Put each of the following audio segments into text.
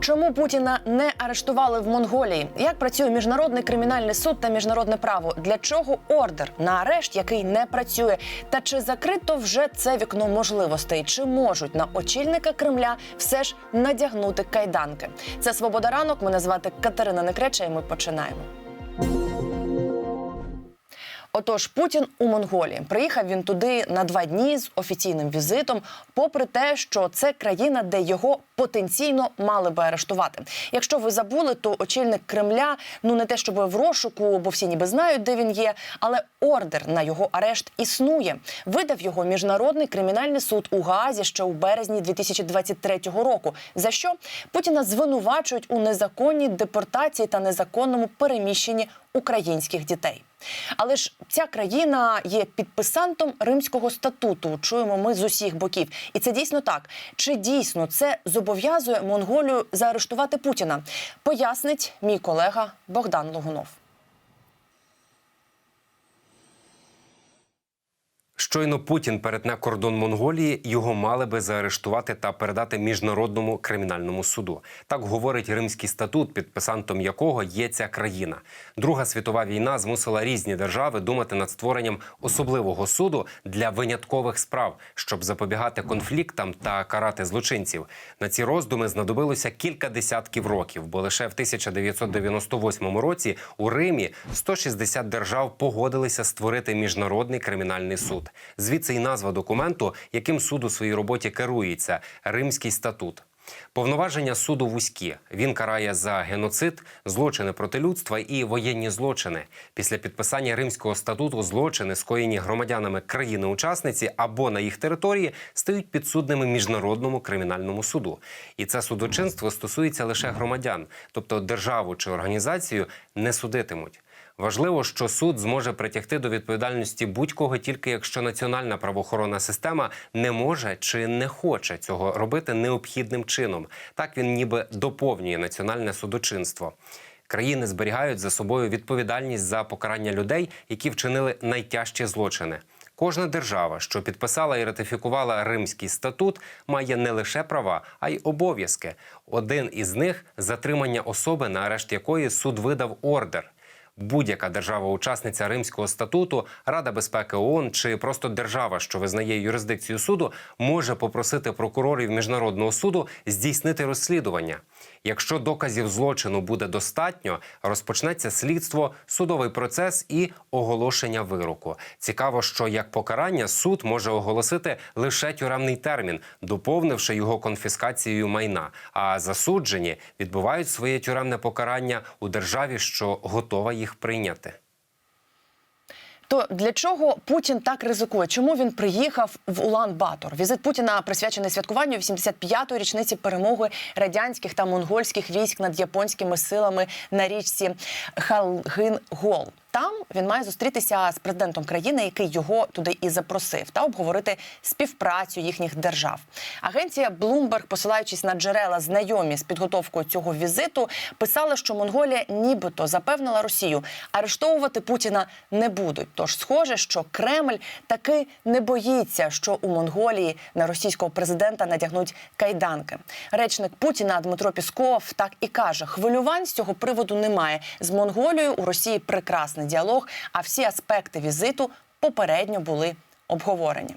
Чому Путіна не арештували в Монголії? Як працює міжнародний кримінальний суд та міжнародне право? Для чого ордер на арешт, який не працює? Та чи закрито вже це вікно можливостей? Чи можуть на очільника Кремля все ж надягнути кайданки? Це свобода ранок. Мене звати Катерина Некреча, і ми починаємо. Отож, Путін у Монголії приїхав він туди на два дні з офіційним візитом, попри те, що це країна, де його потенційно мали би арештувати. Якщо ви забули, то очільник Кремля ну не те, щоб в розшуку, бо всі ніби знають, де він є, але ордер на його арешт існує. Видав його міжнародний кримінальний суд у Гаазі ще у березні 2023 року. За що Путіна звинувачують у незаконній депортації та незаконному переміщенні українських дітей. Але ж ця країна є підписантом Римського статуту. Чуємо ми з усіх боків, і це дійсно так. Чи дійсно це зобов'язує Монголію заарештувати Путіна? Пояснить мій колега Богдан Логунов. Щойно Путін перетне кордон Монголії, його мали би заарештувати та передати міжнародному кримінальному суду. Так говорить Римський статут, підписантом якого є ця країна. Друга світова війна змусила різні держави думати над створенням особливого суду для виняткових справ, щоб запобігати конфліктам та карати злочинців. На ці роздуми знадобилося кілька десятків років, бо лише в 1998 році у Римі 160 держав погодилися створити міжнародний кримінальний суд. Звідси і назва документу, яким суд у своїй роботі керується Римський статут. Повноваження суду вузькі. Він карає за геноцид, злочини проти людства і воєнні злочини. Після підписання Римського статуту злочини, скоєні громадянами країни-учасниці або на їх території, стають підсудними міжнародному кримінальному суду. І це судочинство стосується лише громадян, тобто державу чи організацію не судитимуть. Важливо, що суд зможе притягти до відповідальності будь-кого тільки якщо національна правоохоронна система не може чи не хоче цього робити необхідним чином. Так він ніби доповнює національне судочинство. Країни зберігають за собою відповідальність за покарання людей, які вчинили найтяжчі злочини. Кожна держава, що підписала і ратифікувала Римський статут, має не лише права, а й обов'язки. Один із них затримання особи, на арешт якої суд видав ордер. Будь-яка держава-учасниця Римського статуту, Рада безпеки ООН чи просто держава, що визнає юрисдикцію суду, може попросити прокурорів міжнародного суду здійснити розслідування. Якщо доказів злочину буде достатньо, розпочнеться слідство, судовий процес і оголошення вироку. Цікаво, що як покарання суд може оголосити лише тюремний термін, доповнивши його конфіскацією майна. А засуджені відбувають своє тюремне покарання у державі, що готова їх прийняти. То для чого Путін так ризикує? Чому він приїхав в Улан-Батор? Візит Путіна присвячений святкуванню 85-ї річниці перемоги радянських та монгольських військ над японськими силами на річці Халгин-Гол. Там він має зустрітися з президентом країни, який його туди і запросив, та обговорити співпрацю їхніх держав. Агенція Bloomberg, посилаючись на джерела, знайомі з підготовкою цього візиту, писала, що Монголія нібито запевнила Росію, арештовувати Путіна не будуть. Тож схоже, що Кремль таки не боїться, що у Монголії на російського президента надягнуть кайданки. Речник Путіна Дмитро Пісков так і каже: хвилювань з цього приводу немає. З Монголією у Росії прекрасний діалог, а всі аспекти візиту попередньо були обговорені.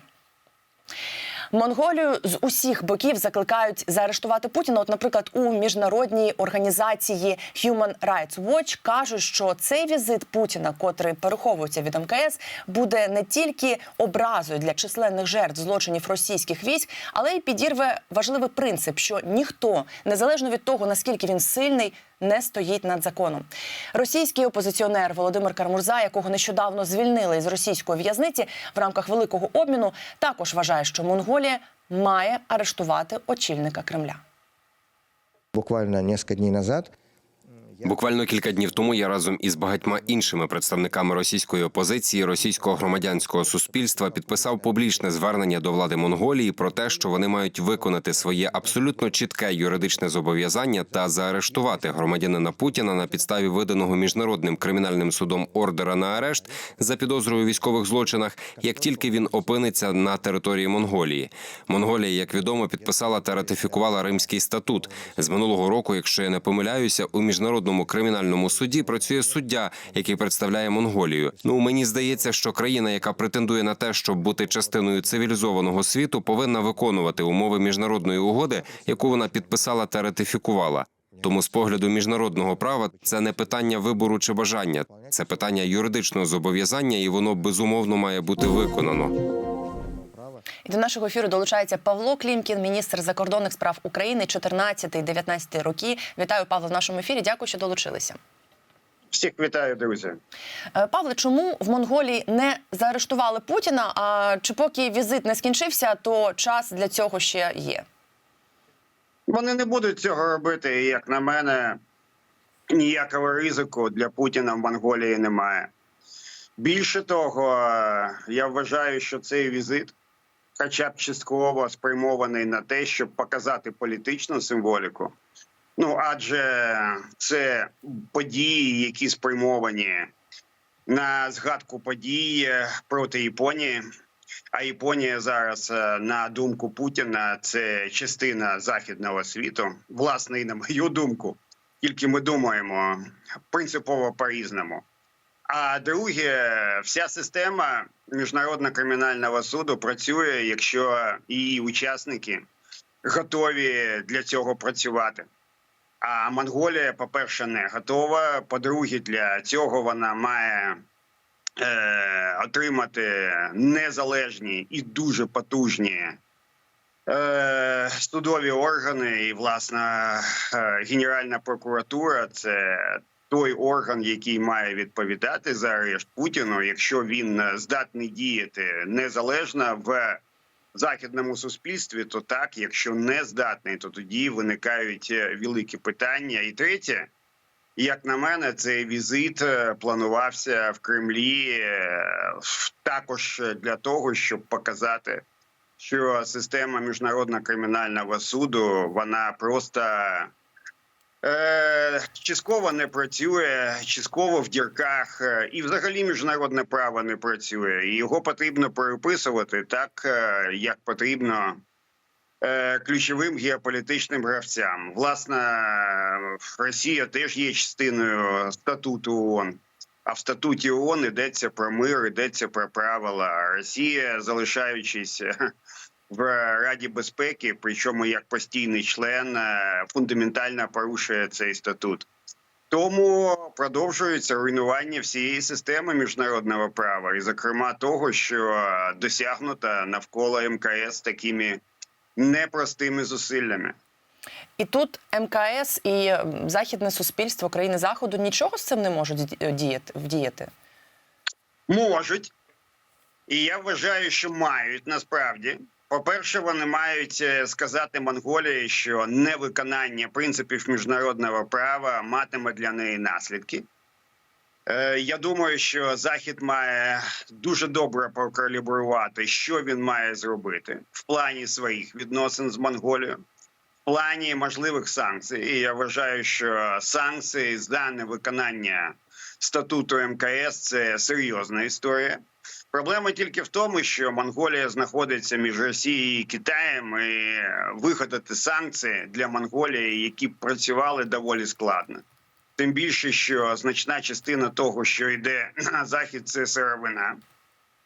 Монголію з усіх боків закликають заарештувати Путіна. От, наприклад, у міжнародній організації Human Rights Watch кажуть, що цей візит Путіна, котрий переховується від МКС, буде не тільки образою для численних жертв злочинів російських військ, але й підірве важливий принцип, що ніхто, незалежно від того наскільки він сильний, не стоїть над законом. Російський опозиціонер Володимир Кармурза, якого нещодавно звільнили з російської в'язниці в рамках великого обміну, також вважає, що Монголія має арештувати очільника Кремля. Буквально несколько дней назад Буквально кілька днів тому я разом із багатьма іншими представниками російської опозиції, російського громадянського суспільства підписав публічне звернення до влади Монголії про те, що вони мають виконати своє абсолютно чітке юридичне зобов'язання та заарештувати громадянина Путіна на підставі виданого міжнародним кримінальним судом ордера на арешт за підозрою військових злочинах, як тільки він опиниться на території Монголії. Монголія, як відомо, підписала та ратифікувала Римський статут з минулого року. Якщо я не помиляюся, у міжнародному кримінальному суді працює суддя, який представляє Монголію. Ну мені здається, що країна, яка претендує на те, щоб бути частиною цивілізованого світу, повинна виконувати умови міжнародної угоди, яку вона підписала та ратифікувала. Тому з погляду міжнародного права це не питання вибору чи бажання, це питання юридичного зобов'язання, і воно безумовно має бути виконано. І до нашого ефіру долучається Павло Клімкін, міністр закордонних справ України, 14-19 роки. Вітаю Павло в нашому ефірі. Дякую, що долучилися. Всіх вітаю, друзі. Е, Павле, чому в Монголії не заарештували Путіна? А чи поки візит не скінчився, то час для цього ще є? Вони не будуть цього робити, і, як на мене, ніякого ризику для Путіна в Монголії немає. Більше того, я вважаю, що цей візит, хоча б частково спрямований на те, щоб показати політичну символіку. Ну адже це події, які спрямовані на згадку подій проти Японії. А Японія зараз, е, на думку Путіна, це частина західного світу. Власне, і на мою думку, тільки ми думаємо принципово по-різному. А друге, вся система міжнародного кримінального суду працює, якщо її учасники готові для цього працювати. А Монголія, по-перше, не готова. По-друге, для цього вона має е, отримати незалежні і дуже потужні е, судові органи. І, власне, е, Генеральна прокуратура це той орган, який має відповідати за арешт Путіну, якщо він е, здатний діяти незалежно в західному суспільстві, то так, якщо не здатний, то тоді виникають е, великі питання. І третє, як на мене, цей візит е, планувався в Кремлі також для того, щоб показати, що система міжнародного кримінального суду вона просто е, частково не працює, частково в дірках, е, і взагалі міжнародне право не працює. Його потрібно переписувати так, е, як потрібно ключовим геополітичним гравцям. Власне, Росія теж є частиною статуту ООН. А в статуті ООН йдеться про мир, йдеться про правила. Росія, залишаючись в Раді безпеки, причому як постійний член, е, фундаментально порушує цей статут. Тому продовжується руйнування всієї системи міжнародного права, і, зокрема, того, що досягнуто навколо МКС такими непростими зусиллями. І тут МКС і західне суспільство країни заходу нічого з цим не можуть діяти вдіяти. Можуть, і я вважаю, що мають насправді. По-перше, вони мають е, сказати Монголії, що невиконання принципів міжнародного права матиме для неї наслідки. Е, Я думаю, що Захід має дуже добре прокалібрувати, що він має зробити в плані своїх відносин з Монголією, в плані можливих санкцій. І я вважаю, що санкції за невиконання статуту МКС це серйозна історія. Проблема тільки в тому, що Монголія знаходиться між Росією і Китаєм, і виходити санкції для Монголії, які працювали доволі складно. Тим більше, що значна частина того, що йде на захід, це сировина.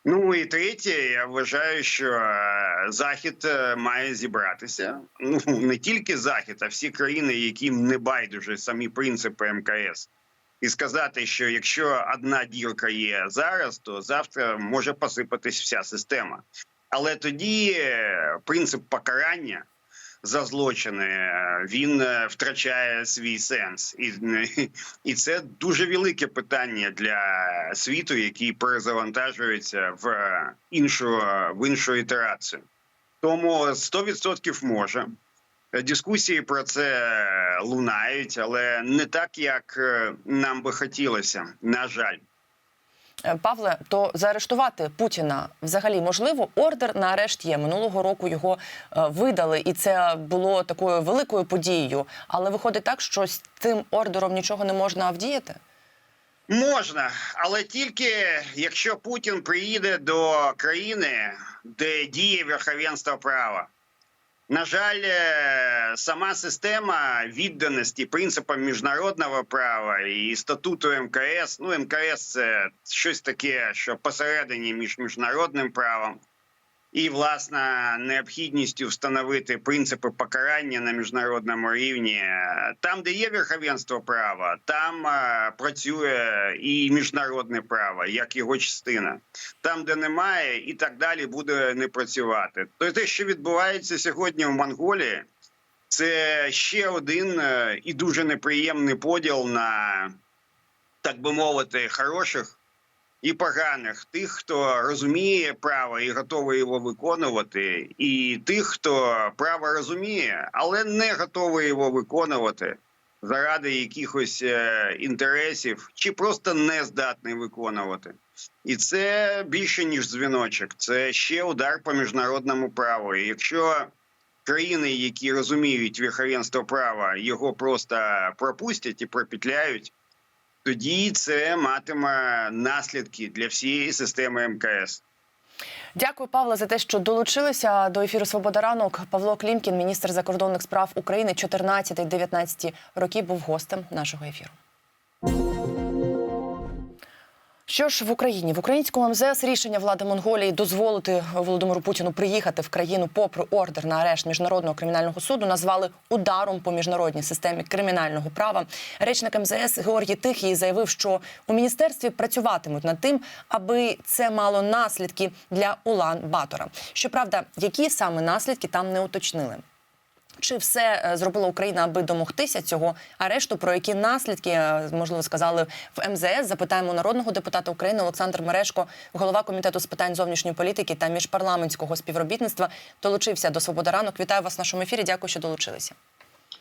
Ну і третє, я вважаю, що е, захід е, має зібратися. Ну не тільки захід, а всі країни, яким не байдуже самі принципи МКС, і сказати, що якщо одна дірка є зараз, то завтра може посипатись вся система. Але тоді е, принцип покарання за злочини е, він е, втрачає свій сенс, і, і це дуже велике питання для світу, який перезавантажується в іншу в іншу ітерацію. Тому 100% може. Дискусії про це лунають, але не так, як е, нам би хотілося. На жаль. Е, Павле, то заарештувати Путіна взагалі можливо. Ордер на арешт є. Минулого року його е, видали, і це було такою великою подією. Але виходить так, що з цим ордером нічого не можна вдіяти. Можна, але тільки якщо Путін приїде до країни, де діє верховенство права. На жаль, е, сама система відданості принципам міжнародного права і статуту МКС. Ну, МКС це щось таке, що посередині між міжнародним правом і власне необхідністю встановити принципи покарання на міжнародному рівні. Там, де є верховенство права, там е, працює і міжнародне право, як його частина. Там, де немає, і так далі буде не працювати. То те, що відбувається сьогодні в Монголії, це ще один е, і дуже неприємний поділ на, так би мовити, хороших і поганих, тих, хто розуміє право і готовий його виконувати, і тих, хто право розуміє, але не готовий його виконувати заради якихось е, інтересів, чи просто не здатний виконувати. І це більше ніж дзвіночок. Це ще удар по міжнародному праву. І якщо країни, які розуміють верховенство права, його просто пропустять і пропетляють, тоді це матиме наслідки для всієї системи МКС. Дякую, Павло, за те, що долучилися до ефіру Свобода ранок. Павло Клімкін, міністр закордонних справ України, 14-19 років, був гостем нашого ефіру. Що ж в Україні в українському МЗС рішення влади Монголії дозволити Володимиру Путіну приїхати в країну попри ордер на арешт міжнародного кримінального суду назвали ударом по міжнародній системі кримінального права. Речник МЗС Георгій Тихий заявив, що у міністерстві працюватимуть над тим, аби це мало наслідки для Улан Батора. Щоправда, які саме наслідки там не уточнили. Чи все е, зробила Україна, аби домогтися цього арешту? Про які наслідки е, можливо сказали в МЗС? Запитаємо народного депутата України Олександр Мерешко, голова комітету з питань зовнішньої політики та міжпарламентського співробітництва, долучився до свободи ранок. Вітаю вас в нашому ефірі. Дякую, що долучилися.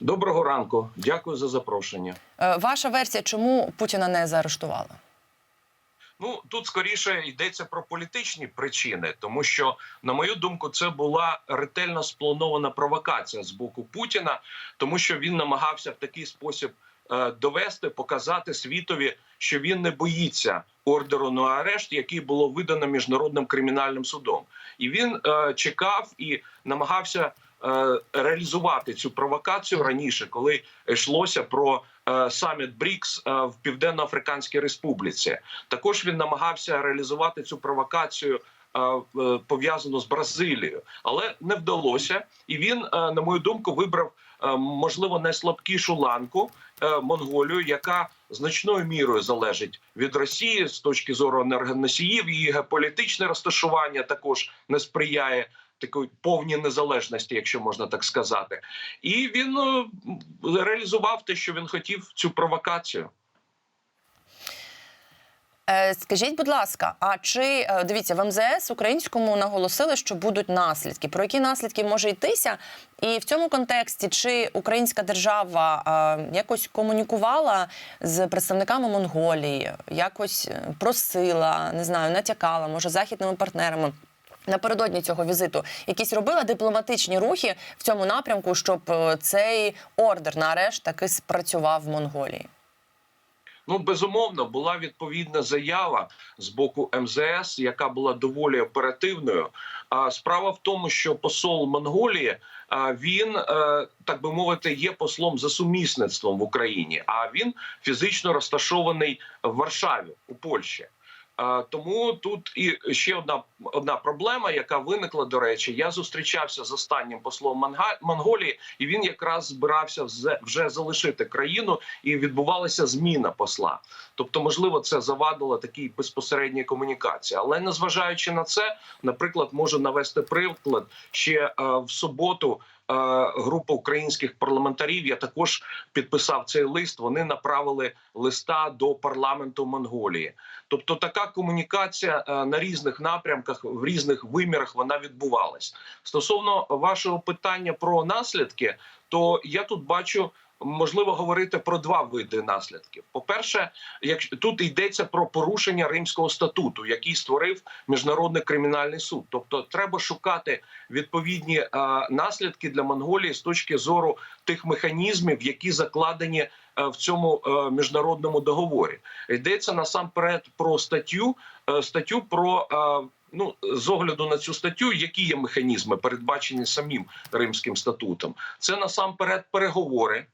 Доброго ранку, дякую за запрошення. Е, Ваша версія, чому Путіна не заарештували? Ну тут скоріше йдеться про політичні причини, тому що, на мою думку, це була ретельно спланована провокація з боку Путіна, тому що він намагався в такий спосіб е, довести, показати світові, що він не боїться ордеру на арешт, який було видано міжнародним кримінальним судом, і він е, чекав і намагався. Е, Реалізувати цю провокацію раніше, коли йшлося про е, саміт БРІКС е, в Південно-Африканській Республіці. Також він намагався реалізувати цю провокацію. Пов'язану з Бразилією, але не вдалося, і він, на мою думку, вибрав можливо найслабкішу ланку Монголію, яка значною мірою залежить від Росії з точки зору енергоносіїв. Її геополітичне розташування також не сприяє такої повній незалежності, якщо можна так сказати. І він е, реалізував те, що він хотів, цю провокацію. Е, Скажіть, будь ласка, а чи е, дивіться в МЗС українському наголосили, що будуть наслідки? Про які наслідки може йтися? І в цьому контексті чи українська держава якось комунікувала з представниками Монголії, якось просила, не знаю, натякала, може, західними партнерами? Напередодні цього візиту якісь робила дипломатичні рухи в цьому напрямку, щоб е, цей ордер на арешт таки спрацював в Монголії. Ну, безумовно, була відповідна заява з боку МЗС, яка була доволі оперативною. А справа в тому, що посол Монголії він, е, так би мовити, є послом за сумісництвом в Україні, а він фізично розташований в Варшаві у Польщі. Тому тут і ще одна одна проблема, яка виникла. До речі, я зустрічався з останнім послом Монголії, і він якраз збирався вже залишити країну, і відбувалася зміна посла. Тобто, можливо, це завадило такій безпосередній комунікації. Але незважаючи на це, наприклад, можу навести приклад ще е, в суботу. Група українських парламентарів. Я також підписав цей лист. Вони направили листа до парламенту Монголії. Тобто, така комунікація е, на різних напрямках в різних вимірах вона відбувалась. Стосовно вашого питання про наслідки, то я тут бачу. Можливо говорити про два види наслідків. По-перше, якщо тут йдеться про порушення Римського статуту, який створив міжнародний кримінальний суд. Тобто, треба шукати відповідні е, наслідки для Монголії з точки зору тих механізмів, які закладені е, в цьому е, міжнародному договорі. Йдеться насамперед про статтю, е, статтю про. Ну, з огляду на цю статтю, які є механізми, передбачені самим Римським статутом, це насамперед переговори,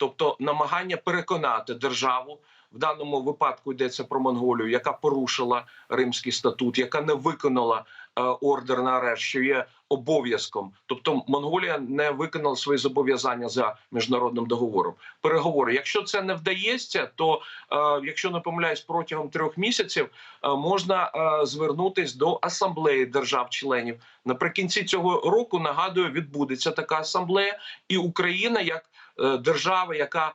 тобто намагання переконати державу. В даному випадку йдеться про Монголію, яка порушила Римський статут, яка не виконала е, ордер на арешт, що є обов'язком. Тобто Монголія не виконала свої зобов'язання за міжнародним договором. Переговори. Якщо це не вдається, то е, якщо не помиляюсь, протягом трьох місяців е, можна е, звернутись до асамблеї держав-членів. Наприкінці цього року нагадую, відбудеться така асамблея, і Україна як е, держава, яка е,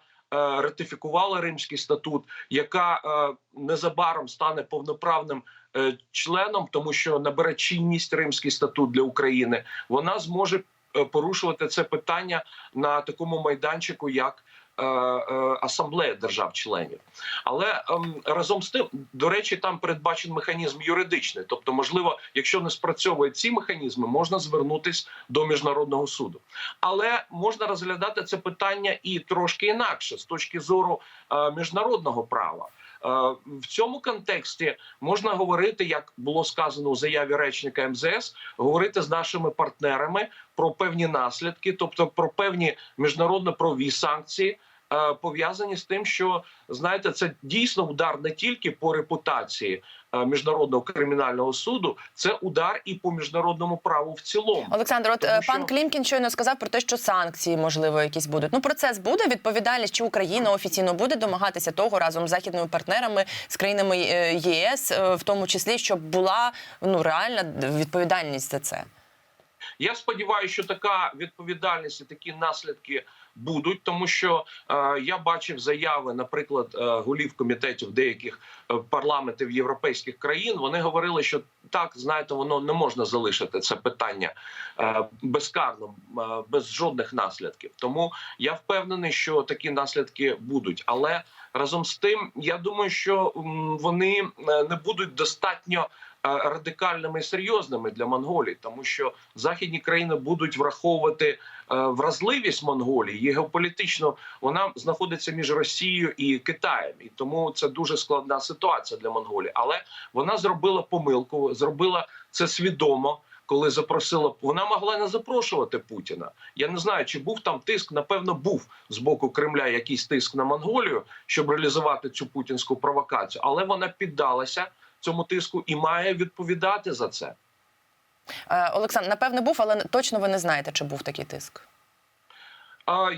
ратифікувала Римський статут, яка е, незабаром стане повноправним членом, тому що набере чинність Римський статут для України, вона зможе порушувати це питання на такому майданчику, як асамблея держав-членів. Але ем, разом з тим, до речі, там передбачений механізм юридичний. Тобто, можливо, якщо не спрацьовують ці механізми, можна звернутись до міжнародного суду. Але можна розглядати це питання і трошки інакше з точки зору е, міжнародного права. Е, В цьому контексті можна говорити, як було сказано у заяві речника МЗС, говорити з нашими партнерами про певні наслідки, тобто про певні міжнародно-правові санкції. Е, Пов'язані з тим, що знаєте, це дійсно удар не тільки по репутації е, міжнародного кримінального суду, це удар і по міжнародному праву в цілому. Олександр, от Тому е, що- пан Клімкін щойно сказав про те, що санкції можливо якісь будуть. Ну процес буде відповідальність, чи Україна офіційно буде домагатися того разом з західними партнерами з країнами ЄС, в тому числі, щоб була ну реальна відповідальність за це. Я сподіваюся, що така відповідальність і такі наслідки будуть, тому що е, я бачив заяви, наприклад, е, голів комітетів деяких е, парламентів європейських країн. Вони говорили, що так знаєте, воно не можна залишити це питання е, безкарним, е, без жодних наслідків. Тому я впевнений, що такі наслідки будуть. Але разом з тим, я думаю, що вони е, не будуть достатньо радикальними і серйозними для Монголії, тому що західні країни будуть враховувати е, вразливість Монголії. І геополітично вона знаходиться між Росією і Китаєм, і тому це дуже складна ситуація для Монголії. Але вона зробила помилку, зробила це свідомо. Коли запросила, вона могла не запрошувати Путіна. Я не знаю, чи був там тиск. Напевно, був з боку Кремля якийсь тиск на Монголію, щоб реалізувати цю путінську провокацію, але вона піддалася цьому тиску і має відповідати за це. Е, Олександр, напевне, був, але точно ви не знаєте, чи був такий тиск.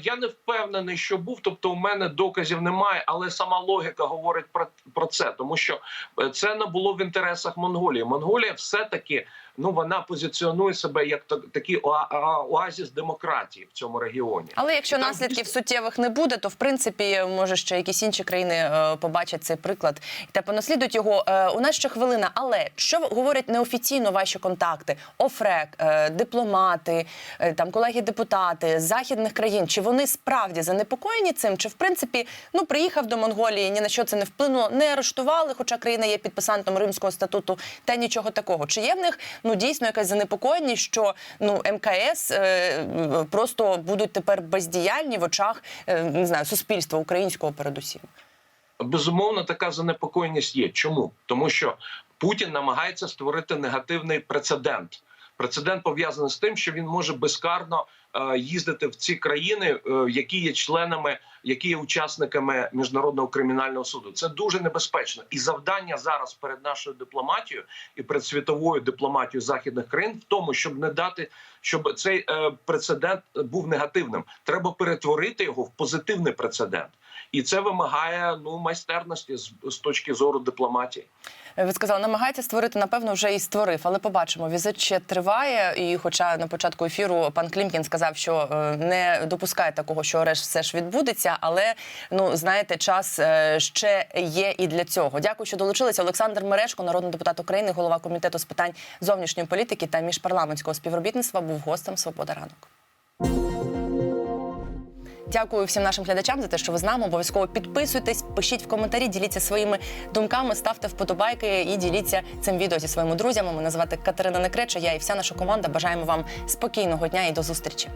Я не впевнений, що був. Тобто, у мене доказів немає, але сама логіка говорить про, про це, тому що е, це не було в інтересах Монголії. Монголія все-таки ну вона позиціонує себе як так- такий оа- оа- оазіс демократії в цьому регіоні. Але якщо І там наслідків дійсно- суттєвих не буде, то в принципі може ще якісь інші країни е, побачать цей приклад та понаслідують його. Е, у нас ще хвилина. Але що говорять неофіційно ваші контакти? ОФРЕК, е, дипломати, там колеги депутати з західних країн? Чи вони справді занепокоєні цим? Чи в принципі ну приїхав до Монголії, ні на що це не вплинуло, не арештували, хоча країна є підписантом Римського статуту, та нічого такого. Чи є в них ну дійсно якась занепокоєність, що ну МКС е, просто будуть тепер бездіяльні в очах е, не знаю суспільства українського передусім? Безумовно, така занепокоєність є. Чому? Тому що Путін намагається створити негативний прецедент. Прецедент пов'язаний з тим, що він може безкарно е, їздити в ці країни, е, які є членами, які є учасниками міжнародного кримінального суду. Це дуже небезпечно. І завдання зараз перед нашою дипломатією і перед світовою дипломатією західних країн в тому, щоб не дати, щоб цей е, прецедент був негативним. Треба перетворити його в позитивний прецедент. І це вимагає ну майстерності з, з точки зору дипломатії. Ви сказали, намагається створити, напевно, вже і створив, але побачимо. Візит ще триває. І, хоча на початку ефіру пан Клімкін сказав, що е, не допускає такого, що арешт все ж відбудеться. Але ну знаєте, час е, ще є і для цього. Дякую, що долучилися. Олександр Мережко, народний депутат України, голова комітету з питань зовнішньої політики та міжпарламентського співробітництва, був гостем Свобода ранок. Дякую всім нашим глядачам за те, що ви з нами. Обов'язково підписуйтесь, пишіть в коментарі, діліться своїми думками, ставте вподобайки і діліться цим відео зі своїми друзями. Мене звати Катерина Некреча. Я і вся наша команда бажаємо вам спокійного дня і до зустрічі.